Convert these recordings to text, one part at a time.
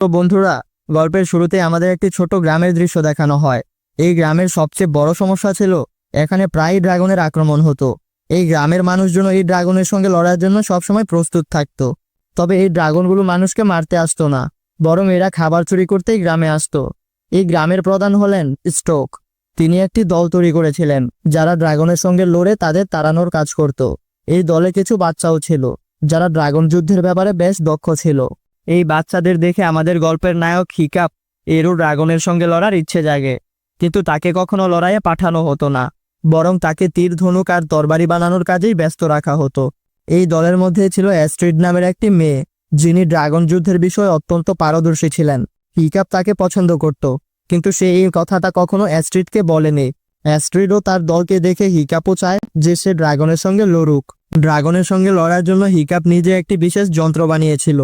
তো বন্ধুরা, গল্পের শুরুতে আমাদের একটি ছোট গ্রামের দৃশ্য দেখানো হয়। এই গ্রামের সবচেয়ে বড় সমস্যা ছিল, এখানে প্রায় ড্রাগনের আক্রমণ হতো। এই গ্রামের মানুষজন এই ড্রাগনের সঙ্গে লড়ার জন্য সবসময় প্রস্তুত থাকতো। তবে এই ড্রাগনগুলো মানুষকে মারতে আসতো না, বরং এরা খাবার চুরি করতেই গ্রামে আসতো। এই গ্রামের প্রধান হলেন স্টোক। তিনি একটি দল তৈরি করেছিলেন, যারা ড্রাগনের সঙ্গে লড়ে তাদের তাড়ানোর কাজ করত। এই দলে কিছু বাচ্চাও ছিল, যারা ড্রাগন যুদ্ধের ব্যাপারে বেশ দক্ষ ছিল। এই বাচ্চাদের দেখে আমাদের গল্পের নায়ক হিকাপ এরও ড্রাগনের সঙ্গে লড়ার ইচ্ছে জাগে। কিন্তু তাকে কখনো লড়াইয়ে পাঠানো হতো না, বরং তাকে তীর, ধনুক আর তরবারি বানানোর কাজেই ব্যস্ত রাখা হতো। এই দলের মধ্যে ছিল অ্যাস্ট্রিড নামের একটি মেয়ে, যিনি ড্রাগন যুদ্ধের বিষয়ে অত্যন্ত পারদর্শী ছিলেন। হিকাপ তাকে পছন্দ করত, কিন্তু সে এই কথাটা কখনো অ্যাস্ট্রিডকে বলেনি। অ্যাস্ট্রিডও তার দলকে দেখে হিকাপও চায় যে সে ড্রাগনের সঙ্গে লড়ুক। ড্রাগনের সঙ্গে লড়ার জন্য হিকাপ নিজে একটি বিশেষ যন্ত্র বানিয়েছিল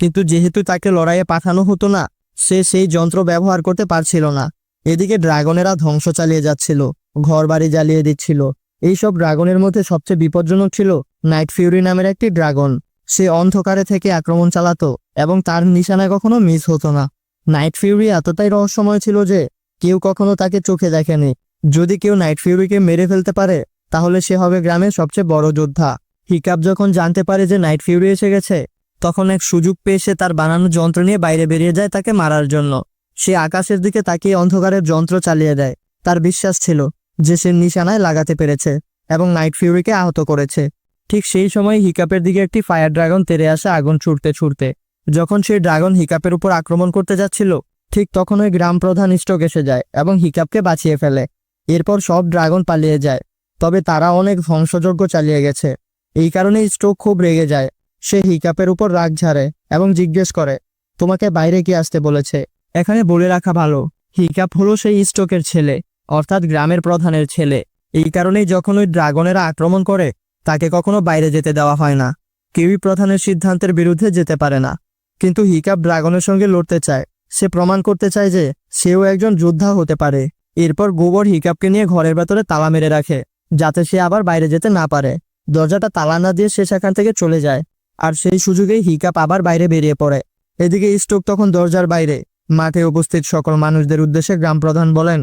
কিন্তু যেহেতু তাকে লড়াইয়ে পাঠানো হতো না, সে সেই যন্ত্র ব্যবহার করতে পারছিল না। এদিকে ড্রাগনেরা ধ্বংস চালিয়ে যাচ্ছিল, ঘরবাড়ি জ্বালিয়ে দিচ্ছিল। এইসব ড্রাগনের মধ্যে সবচেয়ে বিপজ্জনক ছিল নাইট ফিউরি নামের একটি ড্রাগন। সে অন্ধকারে থেকে আক্রমণ চালাতো এবং তার নিশানায় কখনো মিস হতো না। নাইট ফিউরি এতটাই রহস্যময় ছিল যে, কেউ কখনো তাকে চোখে দেখেনি। যদি কেউ নাইট ফিউরিকে মেরে ফেলতে পারে, তাহলে সে হবে গ্রামের সবচেয়ে বড় যোদ্ধা। হিকাপ যখন জানতে পারে যে নাইট ফিউরি এসে গেছে তখন এক সুযোগ পেয়ে সে তার বানানো যন্ত্র নিয়ে বাইরে বেরিয়ে যায় তাকে মারার জন্য। সে আকাশের দিকে তাকিয়ে অন্ধকারের যন্ত্র চালিয়ে দেয়। তার বিশ্বাস ছিল যে সে নিশানায় লাগাতে পেরেছে এবং নাইট ফিউরিকে আহত করেছে। ঠিক সেই সময় হিকাপের দিকে একটি ফায়ার ড্রাগন তেরে আসে আগুন ছুটতে ছুটতে যখন সেই ড্রাগন হিকাপের উপর আক্রমণ করতে যাচ্ছিল, ঠিক তখন ওই গ্রাম প্রধান স্টক এসে যায় এবং হিকাপকে বাঁচিয়ে ফেলে। এরপর সব ড্রাগন পালিয়ে যায়, তবে তারা অনেক ধ্বংসযজ্ঞ চালিয়ে গেছে। এই কারণে স্ট্রোক খুব রেগে যায়। সে হিকাপের উপর রাগ ঝাড়ে এবং জিজ্ঞেস করে, তোমাকে বাইরে কি আসতে বলেছে? এখানে বলে রাখা ভালো। হিকাপ হলো সেই স্ট্রোকের ছেলে, অর্থাৎ গ্রামের প্রধানের ছেলে। এই কারণেই যখন ওই ড্রাগনেরা আক্রমণ করে, তাকে কখনো বাইরে যেতে দেওয়া হয় না। কেউই প্রধানের সিদ্ধান্তের বিরুদ্ধে যেতে পারে না। কিন্তু হিকাপ ড্রাগনের সঙ্গে লড়তে চায়। সে প্রমাণ করতে চায় যে, সেও একজন যোদ্ধা হতে পারে। এরপর গোবর হিকাপকে নিয়ে ঘরের ভেতরে তালা মেরে রাখে, যাতে সে আবার বাইরে যেতে না পারে। দরজাটা তালা না দিয়ে সে সেখান থেকে চলে যায়। আর সেই সুযোগেই হিকাপ আবার বাইরে বেরিয়ে পড়ে। এদিকে স্টোক তখন দরজার বাইরে। মাঠে উপস্থিত সকল মানুষদের উদ্দেশ্যে গ্রাম প্রধান বলেন,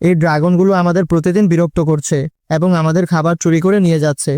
এই ড্রাগনগুলো আমাদের প্রতিদিন বিরক্ত করছে এবং আমাদের খাবার চুরি করে নিয়ে যাচ্ছে।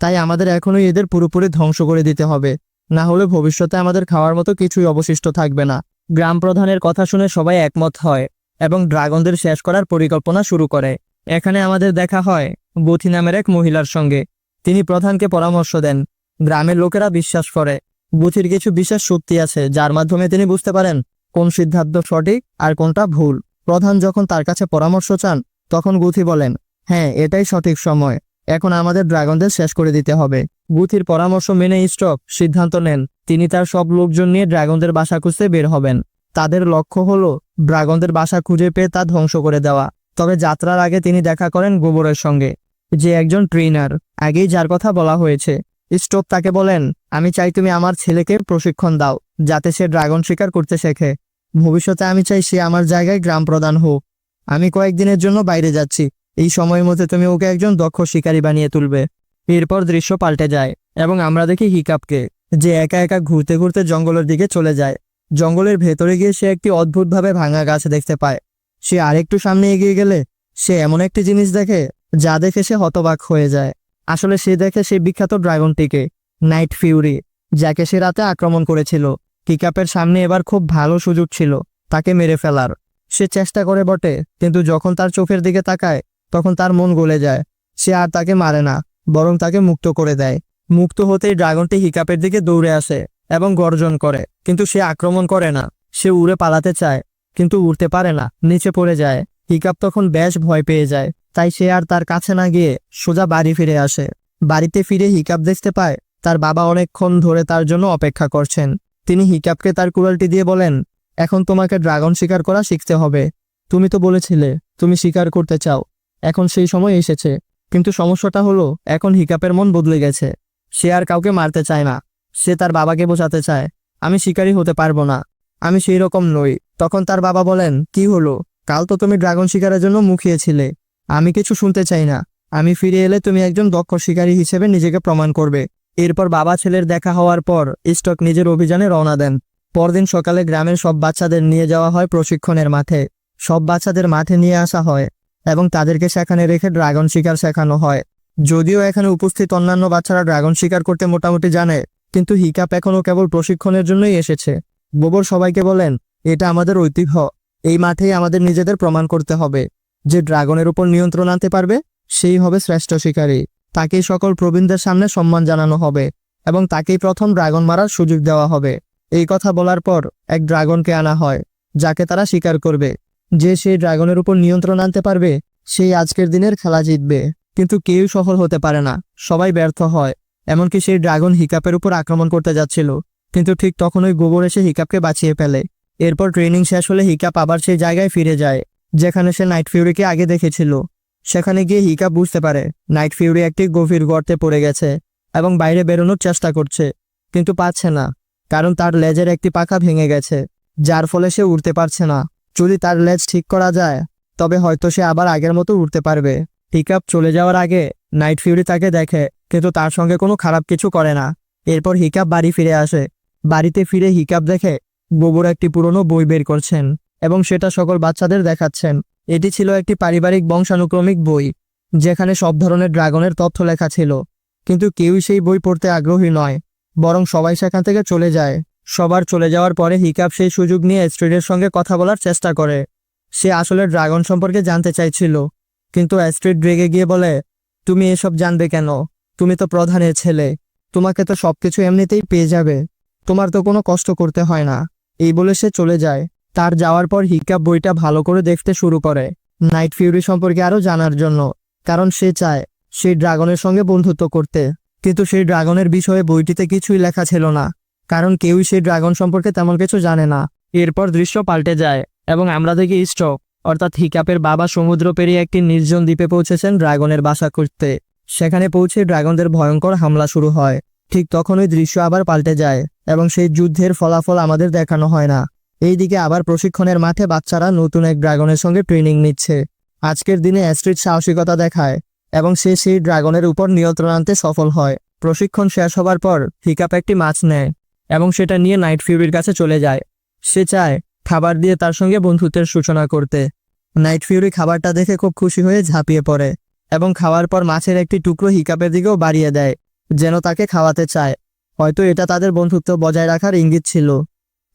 তাই আমাদের এখনই এদের পুরোপুরি ধ্বংস করে দিতে হবে। না হলে ভবিষ্যতে আমাদের খাওয়ার মতো কিছুই অবশিষ্ট থাকবে না। গ্রাম প্রধানের কথা শুনে সবাই একমত হয় এবং ড্রাগনদের শেষ করার পরিকল্পনা শুরু করে। এখানে আমাদের দেখা হয়, বথি নামের এক মহিলার সঙ্গে। তিনি প্রধানকে পরামর্শ দেন গ্রামের লোকেরা বিশ্বাস করে। বুথির কিছু বিশেষ শক্তি আছে, যার মাধ্যমে তিনি বুঝতে পারেন কোন সিদ্ধান্ত সঠিক আর কোনটা ভুল। প্রধান যখন তার কাছে পরামর্শ চান, তখন গুথি বলেন হ্যাঁ এটাই সঠিক সময়। এখন আমাদের ড্রাগনদের শেষ করে দিতে হবে। গুথির পরামর্শ মেনে স্টক সিদ্ধান্ত নেন। তিনি তার সব লোকজন নিয়ে ড্রাগনদের বাসা খুঁজতে বের হবেন। তাদের লক্ষ্য হলো ড্রাগনদের বাসা খুঁজে পেয়ে তা ধ্বংস করে দেওয়া। তবে যাত্রার আগে তিনি দেখা করেন গোবরের সঙ্গে, যে একজন ট্রেনার আগেই যার কথা বলা হয়েছে স্টোক তাকে বলেন, আমি চাই তুমি আমার ছেলেকে প্রশিক্ষণ দাও, যাতে সে ড্রাগন শিকার করতে শেখে। ভবিষ্যতে আমি চাই সে আমার জায়গায় গ্রাম প্রধান হোক। আমি কয়েকদিনের জন্য বাইরে যাচ্ছি। এই সময়ের মধ্যে তুমি ওকে একজন দক্ষ শিকারী বানিয়ে তুলবে এরপর দৃশ্য পাল্টে যায় এবং আমরা দেখি হিকাপকে যে একা একা ঘুরতে ঘুরতে জঙ্গলের দিকে চলে যায়। জঙ্গলের ভেতরে গিয়ে সে একটি অদ্ভুতভাবে ভাঙা গাছ দেখতে পায়। সে আরেকটু সামনে এগিয়ে গেলে সে এমন একটি জিনিস দেখে, যা দেখে সে হতবাক হয়ে যায়। আসলে সে দেখে সেই বিখ্যাত ড্রাগনটিকে, নাইট ফিউরি, যাকে সে রাতে আক্রমণ করেছিল। হিকাপের সামনে এবার খুব ভালো সুযোগ ছিল তাকে মেরে ফেলার। সে চেষ্টা করে বটে, কিন্তু যখন তার চোখের দিকে তাকায়, তখন তার মন গলে যায়। সে আর তাকে মারে না, বরং তাকে মুক্ত করে দেয়। মুক্ত হতেই ড্রাগনটি হিকাপের দিকে দৌড়ে আসে এবং গর্জন করে, কিন্তু সে আক্রমণ করে না। সে উড়ে পালাতে চায়, কিন্তু উড়তে পারে না, নিচে পড়ে যায়। হিকাপ তখন বেশ ভয় পেয়ে যায়। তাই সে আর তার কাছে না গিয়ে সোজা বাড়ি ফিরে আসে। বাড়িতে ফিরে হিকাপ দেখতে পায়, তার বাবা অনেকক্ষণ ধরে তার জন্য অপেক্ষা করছেন। তিনি হিকাপকে তার কুড়ালটি দিয়ে বলেন, এখন তোমাকে ড্রাগন শিকার করা শিখতে হবে। তুমি তো বলেছিলে, তুমি শিকার করতে চাও। এখন সেই সময় এসেছে। কিন্তু সমস্যাটা হলো, এখন হিকাপের মন বদলে গেছে। সে আর কাউকে মারতে চায় না। সে তার বাবাকে বোঝাতে চায়, আমি শিকারী হতে পারব না। আমি সেই রকম নই। তখন তার বাবা বলেন, কি হলো? কাল তো তুমি ড্রাগন শিকারের জন্য মুখিয়েছিলে। আমি কিছু শুনতে চাই না। আমি ফিরে এলে তুমি একজন দক্ষ শিকারী হিসেবে নিজেকে প্রমাণ করবে। এরপর বাবা ছেলের দেখা হওয়ার পর স্টক নিজের অভিযানে রওনা দেন। পরদিন সকালে গ্রামের সব বাচ্চাদের নিয়ে যাওয়া হয় প্রশিক্ষণের মাঠে। সব বাচ্চাদের মাঠে নিয়ে আসা হয় এবং তাদেরকে সেখানে রেখে ড্রাগন শিকার শেখানো হয়। যদিও এখানে উপস্থিত অন্যান্য বাচ্চারা ড্রাগন শিকার করতে মোটামুটি জানে, কিন্তু হিকাপ এখনও কেবল প্রশিক্ষণের জন্যই এসেছে। গোবর সবাইকে বলেন, এটা আমাদের ঐতিহ্য। এই মাঠেই আমাদের নিজেদের প্রমাণ করতে হবে। যে ড্রাগনের উপর নিয়ন্ত্রণ আনতে পারবে, সেই হবে শ্রেষ্ঠ শিকারী। তাকেই সকল প্রবীণদের সামনে সম্মান জানানো হবে এবং তাকেই প্রথম ড্রাগন মারার সুযোগ দেওয়া হবে। এই কথা বলার পর এক ড্রাগনকে আনা হয়, যাকে তারা শিকার করবে। যে সেই ড্রাগনের উপর নিয়ন্ত্রণ আনতে পারবে, সেই আজকের দিনের খেলা জিতবে। কিন্তু কেউ সফল হতে পারে না, সবাই ব্যর্থ হয়। এমনকি সেই ড্রাগন হিকাপের উপর আক্রমণ করতে যাচ্ছিল, কিন্তু ঠিক তখনই গোবর এসে হিকাপকে বাঁচিয়ে ফেলে। এরপর ট্রেনিং শেষ হলে হিকাপ আবার সেই জায়গায় ফিরে যায়। যেখানে সে নাইট ফিউরিকে আগে দেখেছিল। সেখানে গিয়ে হিকাপ বুঝতে পারে, নাইট ফিউরি একটি গভীর গর্তে পড়ে গেছে এবং বাইরে বেরোনোর চেষ্টা করছে, কিন্তু পাচ্ছে না, কারণ তার লেজের একটি পাখা ভেঙে গেছে, যার ফলে সে উড়তে পারছে না। যদি তার লেজ ঠিক করা যায়, তবে হয়তো সে আবার আগের মতো উড়তে পারবে। হিকাপ চলে যাওয়ার আগে নাইট ফিউরি তাকে দেখে, কিন্তু তার সঙ্গে কোনো খারাপ কিছু করে না। এরপর হিকাপ বাড়ি ফিরে আসে। বাড়িতে ফিরে হিকাপ দেখে গোবর একটি পুরনো বই বের করছেন। এবং সেটা সকল বাচ্চাদের দেখাচ্ছেন। এটি ছিল একটি পারিবারিক বংশানুক্রমিক বই, যেখানে সব ধরনের ড্রাগনের তথ্য লেখা ছিল। কিন্তু কেউই সেই বই পড়তে আগ্রহী নয়, বরং সবাই সেখান থেকে চলে যায়। সবার চলে যাওয়ার পরে হিকাপ সেই সুযোগ নিয়ে স্ট্রিডের সঙ্গে কথা বলার চেষ্টা করে। সে আসলে ড্রাগন সম্পর্কে জানতে চাইছিল, কিন্তু অ্যাস্ট্রিড রেগে গিয়ে বলে, তুমি এসব জানবে কেন? তুমি তো প্রধানের ছেলে। তোমাকে তো সবকিছু এমনিতেই পেয়ে যাবে। তোমার তো কোনো কষ্ট করতে হয় না। এই বলে সে চলে যায়। তার যাওয়ার পর হিকাপ বইটা ভালো করে দেখতে শুরু করে। নাইট ফিউরি সম্পর্কে আরও জানার জন্য, কারণ সে চায় সেই ড্রাগনের সঙ্গে বন্ধুত্ব করতে। কিন্তু সেই ড্রাগনের বিষয়ে বইটিতে কিছুই লেখা ছিল না, কারণ কেউই সেই ড্রাগন সম্পর্কে তেমন কিছু জানে না। এরপর দৃশ্য পাল্টে যায় এবং আমরা দেখি স্টক অর্থাৎ হিকাপের বাবা সমুদ্র পেরিয়ে একটি নির্জন দ্বীপে পৌঁছেছেন ড্রাগনের বাসা করতে। সেখানে পৌঁছে ড্রাগনদের ভয়ঙ্কর হামলা শুরু হয়। ঠিক তখনই দৃশ্য আবার পাল্টে যায় এবং সেই যুদ্ধের ফলাফল আমাদের দেখানো হয় না। এইদিকে আবার প্রশিক্ষণের মাঠে বাচ্চারা নতুন এক ড্রাগনের সঙ্গে ট্রেনিং নিচ্ছে। আজকের দিনে অ্যাস্ট্রিড সাহসিকতা দেখায় এবং সে সেই ড্রাগনের উপর নিয়ন্ত্রণ আনতে সফল হয়। প্রশিক্ষণ শেষ হবার পর হিকাপ একটি মাছ নেয় এবং সেটা নিয়ে নাইট ফিউরির কাছে চলে যায়। সে চায় খাবার দিয়ে তার সঙ্গে বন্ধুত্বের সূচনা করতে। নাইট ফিউরি খাবারটা দেখে খুব খুশি হয়ে ঝাঁপিয়ে পড়ে এবং খাওয়ার পর মাছের একটি টুকরো হিকাপের দিকেও বাড়িয়ে দেয়, যেন তাকে খাওয়াতে চায়। হয়তো এটা তাদের বন্ধুত্ব বজায় রাখার ইঙ্গিত ছিল।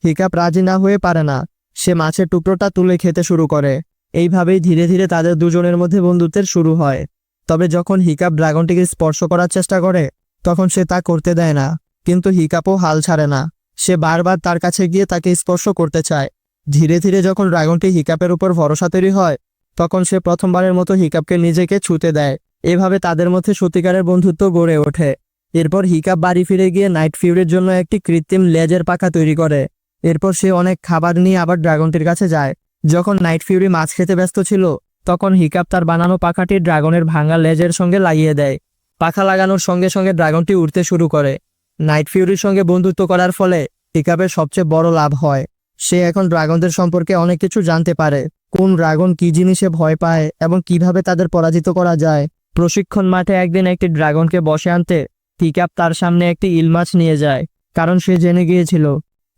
হিকাপ রাজি না হয়ে পারে না। সে মাছের টুকরোটা তুলে খেতে শুরু করে। এইভাবেই ধীরে ধীরে তাদের দুজনের মধ্যে বন্ধুত্বের শুরু হয়। তবে যখন হিকাপ ড্রাগনটিকে স্পর্শ করার চেষ্টা করে, তখন সে তা করতে দেয় না। কিন্তু হিকাপও হাল ছাড়ে না। সে বারবার তার কাছে গিয়ে তাকে স্পর্শ করতে চায়। ধীরে ধীরে যখন ড্রাগনটি হিকাপের উপর ভরসা তৈরি হয়, তখন সে প্রথমবারের মতো হিকাপকে নিজেকে ছুতে দেয়। এভাবে তাদের মধ্যে সত্যিকারের বন্ধুত্ব গড়ে ওঠে। এরপর হিকাপ বাড়ি ফিরে গিয়ে নাইট ফিউরের জন্য একটি কৃত্রিম লেজের পাখা তৈরি করে। এরপর সে অনেক খাবার নিয়ে আবার ড্রাগনটির কাছে যায়। যখন নাইট ফিউরি মাছ খেতে ব্যস্ত ছিল, তখন হিকাপ তার বানানো পাখাটি ড্রাগনের ভাঙা লেজের সঙ্গে লাগিয়ে দেয়। পাখা লাগানোর সঙ্গে সঙ্গে ড্রাগনটি উঠতে শুরু করে। নাইট ফিউরির সঙ্গে বন্ধুত্ব করার ফলে হিকাপের সবচেয়ে বড় লাভ হয়। সে এখন ড্রাগনদের সম্পর্কে অনেক কিছু জানতে পারে। কোন ড্রাগন কি জিনিসে ভয় পায় এবং কীভাবে তাদের পরাজিত করা যায়? প্রশিক্ষণ মাঠে একদিন একটি ড্রাগনকে বসে আনতে হিকাপ তার সামনে একটি ইল মাছ নিয়ে যায়, কারণ সে জেনে গিয়েছিল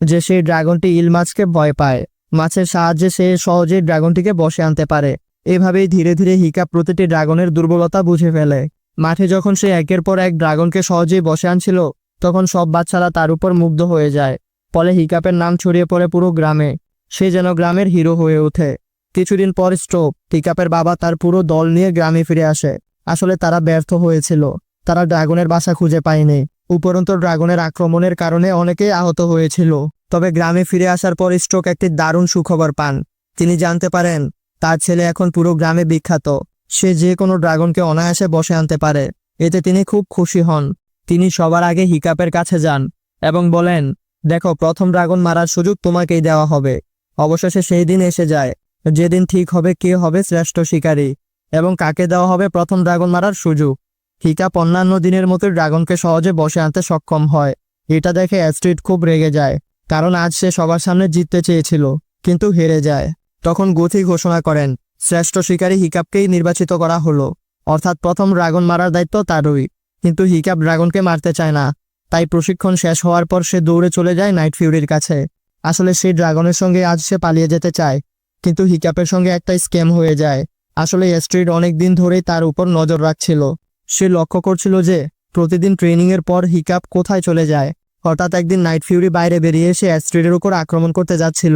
যে সেই ড্রাগনটি ইল মাছকে ভয় পায়। মাছের সাহায্যে সে সহজেই ড্রাগনটিকে বসে আনতে পারে। এভাবেই ধীরে ধীরে হিকাপ প্রতিটি ড্রাগনের দুর্বলতা বুঝে ফেলে। মাঠে যখন সে একের পর এক ড্রাগনকে সহজেই বসে আনছিল, তখন সব বাচ্চারা তার উপর মুগ্ধ হয়ে যায়। ফলে হিকাপের নাম ছড়িয়ে পড়ে পুরো গ্রামে। সে যেন গ্রামের হিরো হয়ে ওঠে। কিছুদিন পর স্টোপ হিকাপের বাবা তার পুরো দল নিয়ে গ্রামে ফিরে আসে। আসলে তারা ব্যর্থ হয়েছিল। তারা ড্রাগনের বাসা খুঁজে পায়নি। উপরন্ত ড্রাগনের আক্রমণের কারণে অনেকেই আহত হয়েছিল। তবে গ্রামে ফিরে আসার পর স্ট্রোক একটি দারুণ সুখবর পান। তিনি জানতে পারেন, তার ছেলে এখন পুরো গ্রামে বিখ্যাত। সে যে কোনো ড্রাগনকে অনায়াসে বসে আনতে পারে। এতে তিনি খুব খুশি হন। তিনি সবার আগে হিকাপের কাছে যান এবং বলেন, দেখো, প্রথম ড্রাগন মারার সুযোগ তোমাকেই দেওয়া হবে। অবশেষে সেই দিন এসে যায়। যেদিন ঠিক হবে কে হবে শ্রেষ্ঠ শিকারী এবং কাকে দেওয়া হবে প্রথম ড্রাগন মারার সুযোগ। হিকাপ অন্যান্য দিনের মতো ড্রাগনকে সহজে বসে আনতে সক্ষম হয়। এটা দেখে অ্যাস্ট্রিড খুব রেগে যায়, কারণ আজ সে সবার সামনে জিততে চেয়েছিল, কিন্তু হেরে যায়। তখন গথি ঘোষণা করেন, শ্রেষ্ঠ শিকারী হিকাপকেই নির্বাচিত করা হলো। অর্থাৎ প্রথম ড্রাগন মারার দায়িত্ব তারই। কিন্তু হিকাপ ড্রাগনকে মারতে চায় না, তাই প্রশিক্ষণ শেষ হওয়ার পর সে দৌড়ে চলে যায় নাইট ফিউরির কাছে। আসলে সেই ড্রাগনের সঙ্গে আজ সে পালিয়ে যেতে চায়, কিন্তু হিকাপের সঙ্গে একটা স্ক্যাম হয়ে যায়। আসলে স্ট্রিট অনেক দিন ধরেই তার উপর নজর রাখছিল। সে লক্ষ্য করছিল যে প্রতিদিন ট্রেনিংয়ের পর হিকাপ কোথায় চলে যায়। হঠাৎ একদিন নাইট ফিউরি বাইরে বেরিয়ে এসে অ্যাস্ট্রিডের উপর আক্রমণ করতে যাচ্ছিল।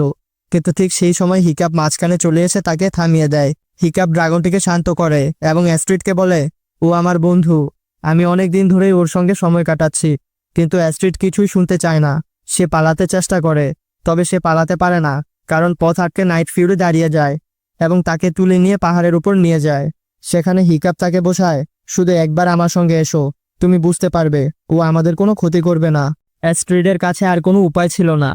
কিন্তু ঠিক সেই সময় হিকাপ মাঝখানে চলে এসে তাকে থামিয়ে দেয়। হিকাপ ড্রাগনটিকে শান্ত করে এবং অ্যাস্ট্রিডকে বলে, ও আমার বন্ধু, আমি অনেক দিন ধরেই ওর সঙ্গে সময় কাটাচ্ছি, কিন্তু অ্যাস্ট্রিড কিছুই শুনতে চায় না। সে পালাতে চেষ্টা করে, তবে সে পালাতে পারে না, কারণ পথ আটকে নাইট ফিউরি দাঁড়িয়ে যায় এবং তাকে তুলে নিয়ে পাহাড়ের উপর নিয়ে যায়। সেখানে হিকাপ তাকে বোঝায় শুধু একবার আমার সঙ্গে এসো, তুমি বুঝতে পারবে, ও আমাদের কোনো ক্ষতি করবে না। অ্যাস্ট্রিডের কাছে আর কোনো উপায় ছিল না।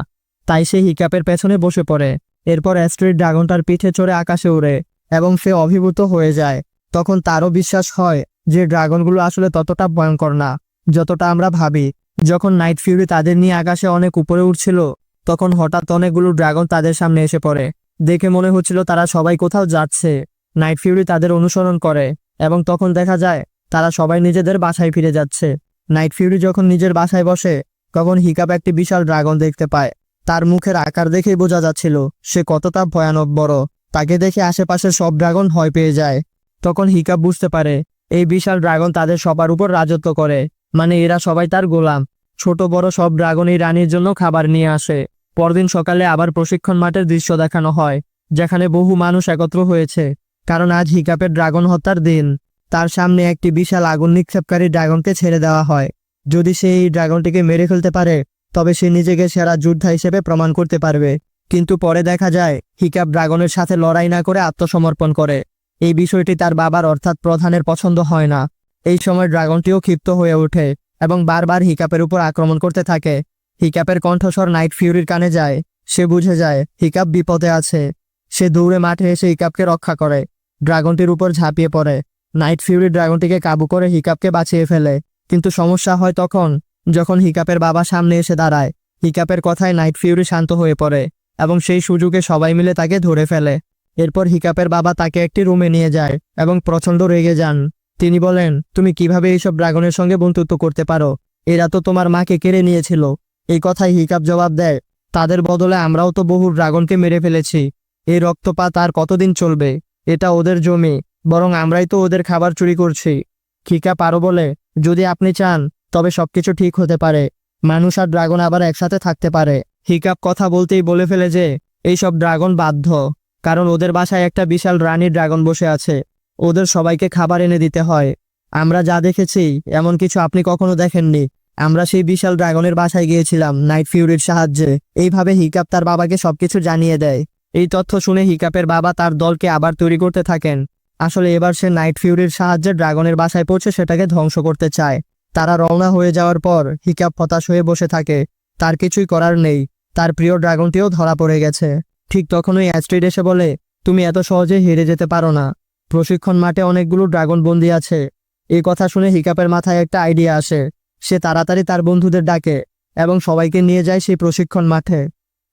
তাই সে হিকাপের পেছনে বসে পড়ে। এরপর অ্যাস্ট্রিড ড্রাগনটার পিঠে চড়ে আকাশে উড়ে এবং সে অভিভূত হয়ে যায়। তখন তারও বিশ্বাস হয় যে ড্রাগনগুলো আসলে ততটা ভয়ঙ্কর না, যতটা আমরা ভাবি। যখন নাইট ফিউরি তাদের নিয়ে আকাশে অনেক উপরে উঠছিল তখন হঠাৎ অনেকগুলো ড্রাগন তাদের সামনে এসে পড়ে। দেখে মনে হচ্ছিল তারা সবাই কোথাও যাচ্ছে। নাইট ফিউরি তাদের অনুসরণ করে। এবং তখন দেখা যায়, তারা সবাই নিজেদের বাসায় ফিরে যাচ্ছে। নাইট ফিউরি যখন নিজের বাসায় বসে, তখন হিকাপ একটি বিশাল ড্রাগন দেখতে পায়। তার মুখের আকার দেখেই বোঝা যাচ্ছিল, সে কতটা ভয়ানক বড়। তাকে দেখে আশেপাশের সব ড্রাগন ভয় পেয়ে যায়। তখন হিকাপ বুঝতে পারে, এই বিশাল ড্রাগন তাদের সবার উপর রাজত্ব করে। মানে এরা সবাই তার গোলাম। ছোট বড় সব ড্রাগন এই রানীর জন্য খাবার নিয়ে আসে। পরদিন সকালে আবার প্রশিক্ষণ মাঠের দৃশ্য দেখানো হয়, যেখানে বহু মানুষ একত্র হয়েছে। কারণ আজ হিকাপের ড্রাগন হত্যার দিন। তার সামনে একটি বিশাল আগুন নিক্ষেপকারী ড্রাগনকে ছেড়ে দেওয়া হয়। যদি সে এই ড্রাগনটিকে মেরে ফেলতে পারে, তবে সে নিজেকে সেরা যোদ্ধা হিসেবে প্রমাণ করতে পারবে। কিন্তু পরে দেখা যায়, হিকাপ ড্রাগনের সাথে লড়াই না করে আত্মসমর্পণ করে। এই বিষয়টি তার বাবার অর্থাৎ প্রধানের পছন্দ হয় না। এই সময় ড্রাগনটিও ক্ষিপ্ত হয়ে ওঠে এবং বারবার হিকাপের উপর আক্রমণ করতে থাকে। হিকাপের কণ্ঠস্বর নাইট ফিউরির কানে যায়। সে বুঝে যায়, হিকাপ বিপদে আছে। সে দৌড়ে মাঠে এসে হিকাপকে রক্ষা করে। ড্রাগনটির উপর ঝাঁপিয়ে পড়ে। নাইট ফিউরি ড্রাগনটিকে কাবু করে হিকাপকে বাঁচিয়ে ফেলে। কিন্তু সমস্যা হয় তখন, যখন হিকাপের বাবা সামনে এসে দাঁড়ায়। হিকাপের কথায় নাইট ফিউরি শান্ত হয়ে পড়ে এবং সেই সুযোগে সবাই মিলে তাকে ধরে ফেলে। এরপর হিকাপের বাবা তাকে একটি রুমে নিয়ে যায় এবং প্রচণ্ড রেগে যান। তিনি বলেন, তুমি কীভাবে এইসব ড্রাগনের সঙ্গে বন্ধুত্ব করতে পারো? এরা তো তোমার মাকে কেড়ে নিয়েছিল। এই কথায় হিকাপ জবাব দেয়, তাদের বদলে আমরাও তো বহু ড্রাগনকে মেরে ফেলেছি। এই রক্তপাত আর কতদিন চলবে? এটা ওদের জমি, বরং আমরাই তো ওদের খাবার চুরি করছি। হিকাপ আরও বলে, যদি আপনি চান, তবে সবকিছু ঠিক হতে পারে। মানুষ আর ড্রাগন আবার একসাথে থাকতে পারে। হিকাপ কথা বলতেই বলে ফেলে যে এইসব ড্রাগন বাধ্য। কারণ ওদের বাসায় একটা বিশাল রানী ড্রাগন বসে আছে। ওদের সবাইকে খাবার এনে দিতে হয়। আমরা যা দেখেছি, এমন কিছু আপনি কখনো দেখেননি। আমরা সেই বিশাল ড্রাগনের বাসায় গিয়েছিলাম, নাইট ফিউরির সাহায্যে। এইভাবে হিকাপ তার বাবাকে সবকিছু জানিয়ে দেয়। এই তথ্য শুনে হিকাপের বাবা তার দলকে আবার তৈরি করতে থাকেন। আসলে এবার সে নাইট ফিউরির সাহায্যে ড্রাগনের বাসায় পৌঁছে সেটাকে ধ্বংস করতে চায়। তারা রওনা হয়ে যাওয়ার পর হিকাপ হতাশ হয়ে বসে থাকে। তার কিছুই করার নেই। তার প্রিয় ড্রাগনটিও ধরা পড়ে গেছে। ঠিক তখনই অ্যাস্ট্রিড এসে বলে, তুমি এত সহজে হেরে যেতে পারো না। প্রশিক্ষণ মাঠে অনেকগুলো ড্রাগন বন্দি আছে। এই কথা শুনে হিকাপের মাথায় একটা আইডিয়া আসে। সে তাড়াতাড়ি তার বন্ধুদের ডাকে এবং সবাইকে নিয়ে যায় সেই প্রশিক্ষণ মাঠে।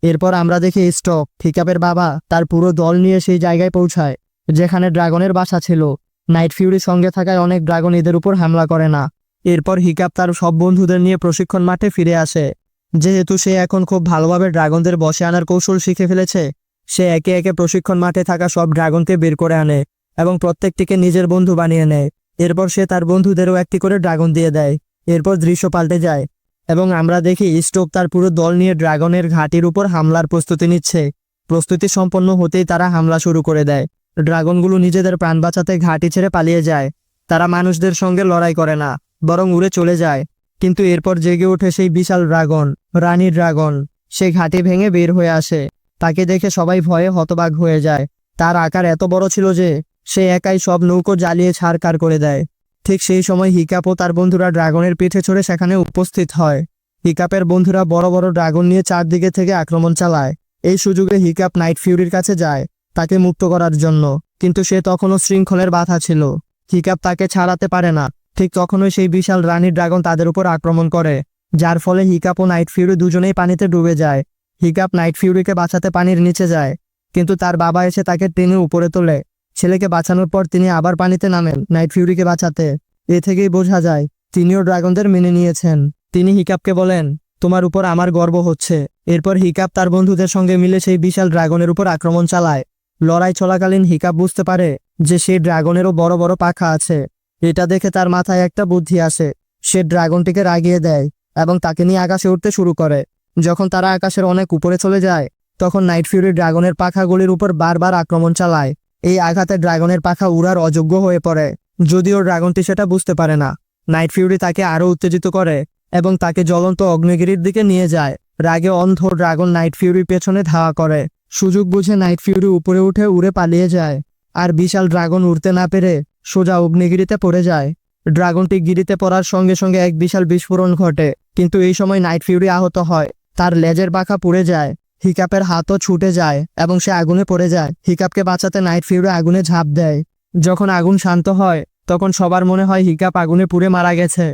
এরপর আমরা দেখি স্টক হিকাপের বাবা, তার পুরো দল নিয়ে সেই জায়গায় পৌঁছায়, যেখানে ড্রাগনের বাসা ছিল। নাইট ফিউরির সঙ্গে থাকায় অনেক ড্রাগন এদের উপর হামলা করে না। এরপর হিকাপ তার সব বন্ধুদের নিয়ে প্রশিক্ষণ মাঠে ফিরে আসে। যেহেতু সে এখন খুব ভালোভাবে ড্রাগনদের বসে আনার কৌশল শিখে ফেলেছে, সে একে একে প্রশিক্ষণ মাঠে থাকা সব ড্রাগনকে বের করে আনে এবং প্রত্যেকটিকে নিজের বন্ধু বানিয়ে নেয়। এরপর সে তার বন্ধুদেরও একটি করে ড্রাগন দিয়ে দেয়। এরপর দৃশ্য পাল্টে যায়। এবং আমরা দেখি স্টোক তার পুরো দল নিয়ে ড্রাগনের ঘাটির উপর হামলার প্রস্তুতি নিচ্ছে। প্রস্তুতি সম্পন্ন হতেই তারা হামলা শুরু করে দেয়। ড্রাগনগুলো নিজেদের প্রাণ বাঁচাতে ঘাটি ছেড়ে পালিয়ে যায়। তারা মানুষদের সঙ্গে লড়াই করে না, বরং উড়ে চলে যায়। কিন্তু এরপর জেগে ওঠে সেই বিশাল ড্রাগন, রানী ড্রাগন। সে ঘাটি ভেঙে বের হয়ে আসে। তাকে দেখে সবাই ভয়ে হতবাক হয়ে যায়। তার আকার এত বড় ছিল যে, সে একাই সব নৌকো জ্বালিয়ে ছাড়কার করে দেয়। ঠিক সেই সময় হিকাপ ও তার বন্ধুরা ড্রাগনের পিঠে চড়ে সেখানে উপস্থিত হয়। হিকাপের বন্ধুরা বড় বড় ড্রাগন নিয়ে চারদিকে থেকে আক্রমণ চালায়। এই সুযোগে হিকাপ নাইট ফিউরির কাছে যায়, তাকে মুক্ত করার জন্য। কিন্তু সে তখনও শৃঙ্খলের বাধা ছিল। হিকাপ তাকে ছাড়াতে পারে না। ঠিক তখনই সেই বিশাল রানী ড্রাগন তাদের উপর আক্রমণ করে, যার ফলে হিকাপ ও নাইট ফিউরি দুজনেই পানিতে ডুবে যায়। হিকাপ নাইট ফিউরিকে বাঁচাতে পানির নিচে যায়, কিন্তু তার বাবা এসে তাকে টেনে উপরে তোলে। ছেলেকে বাঁচানোর পর তিনি আবার পানিতে নামেন নাইট ফিউরিকে বাঁচাতে। এ থেকেই বোঝা যায়, তিনিও ড্রাগনদের মেনে নিয়েছেন। তিনি হিকাপকে বলেন, তোমার উপর আমার গর্ব হচ্ছে। এরপর হিকাপ তার বন্ধুদের সঙ্গে মিলে সেই বিশাল ড্রাগনের উপর আক্রমণ চালায়। লড়াই চলাকালীন হিকাপ বুঝতে পারে যে সেই ড্রাগনেরও বড় বড় পাখা আছে। এটা দেখে তার মাথায় একটা বুদ্ধি আসে। সে ড্রাগনটিকে রাগিয়ে দেয় এবং তাকে নিয়ে আকাশে উঠতে শুরু করে। যখন তারা আকাশের অনেক উপরে চলে যায়, তখন নাইট ফিউরি ড্রাগনের পাখাগুলির উপর বারবার আক্রমণ চালায়। এই আঘাতে ড্রাগনের পাখা উড়ার অযোগ্য হয়ে পড়ে, যদিও ড্রাগনটি সেটা বুঝতে পারে না। নাইট ফিউরি তাকে আরও উত্তেজিত করে এবং তাকে জ্বলন্ত অগ্নিগিরির দিকে নিয়ে যায়। রাগে অন্ধ ড্রাগন নাইট ফিউরির পেছনে ধাওয়া করে। সুযোগ বুঝে নাইট ফিউরি উপরে উঠে উড়ে পালিয়ে যায়। আর বিশাল ড্রাগন উড়তে না পেরে সোজা অগ্নিগিরিতে পড়ে যায়। ড্রাগনটি গিরিতে পড়ার সঙ্গে সঙ্গে এক বিশাল বিস্ফোরণ ঘটে। কিন্তু এই সময় নাইট ফিউরি আহত হয়। তার লেজের পাখা পুড়ে যায়। হিকাপের হাতও ছুটে যায় এবং সে আগুনে পড়ে যায়। হিকাপকে বাঁচাতে নাইট ফিউরি আগুনে ঝাঁপ দেয়। যখন আগুন শান্ত হয়, তখন সবার মনে হয় হিকাপ আগুনে পুড়ে মারা গেছে।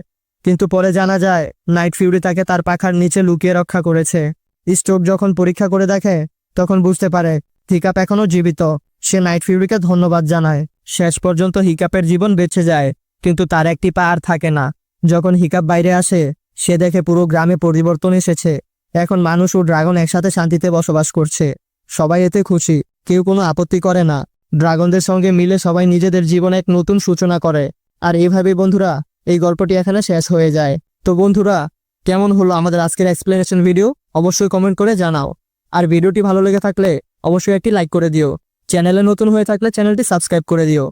কিন্তু পরে জানা যায়, নাইট ফিউরি তাকে তার পাখার নিচে লুকিয়ে রক্ষা করেছে। স্টোক যখন পরীক্ষা করে দেখে, তখন বুঝতে পারে, হিকাপ এখনও জীবিত। সে নাইট ফিউরিকে ধন্যবাদ জানায়। শেষ পর্যন্ত হিকাপের জীবন বেঁচে যায়, কিন্তু তার একটি পা আর থাকে না। যখন হিকাপ বাইরে আসে, সে দেখে পুরো গ্রামে পরিবর্তন এসেছে। এখন মানুষ ও ড্রাগন একসাথে শান্তিতে বসবাস করছে। সবাই এতে খুশি, কেউ কোনো আপত্তি করে না। ড্রাগনদের সঙ্গে মিলে সবাই নিজেদের জীবনে এক নতুন সূচনা করে। আর এইভাবেই বন্ধুরা, এই গল্পটি এখানে শেষ হয়ে যায়। তো বন্ধুরা, কেমন হলো আমাদের আজকের এক্সপ্লেনেশন ভিডিও অবশ্যই কমেন্ট করে জানাও। আর ভিডিওটি ভালো লেগে থাকলে অবশ্যই একটি লাইক করে দিও। চ্যানেলে নতুন হয়ে থাকলে চ্যানেলটি সাবস্ক্রাইব করে দিও।